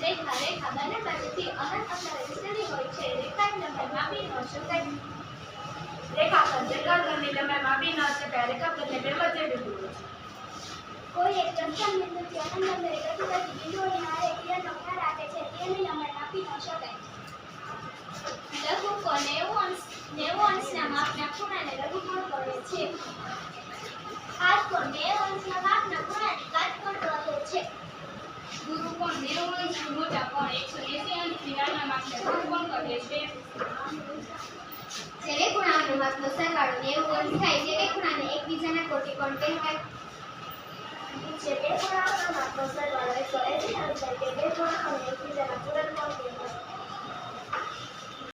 રેખા રેખા બંને બાજુથી અનંત અંતરે વિસ્તરી હોય છે. રેખાની લંબાઈ માપી ન શકાય રેખા રેખાખંડની લંબાઈ માપી ન શકાય રેખાખંડને બે વચ્ચે બિંદુ કોઈ એક જંકશન બિંદુથી અનંત અંતરે ગતિ કરતી બિંદુઓની હારે તિયરનો ખ્યાલ આપે છે. તેની લંબાઈ માપી ન શકાય લઘુકોણ નેવું અંશ નેવું અંશના માપના ખૂણાને લઘુકોણ કહે છે? કાટકોણ નેવું અંશના ગુરુકોણ નેવું અંશથી મોટા કોણ એકસો એંસી અંશથી નાના માપને ગુરુકોણ કહે છે જે બે ખૂણાઓનો માપનો સરવાળો નેવું અંશ થાય તે બે ખૂણાને એકબીજાના કોટિકોણ કહેવાય જે બે ખૂણાઓનો માપનો સરવાળો એકસો એંસી અંશ થાય તે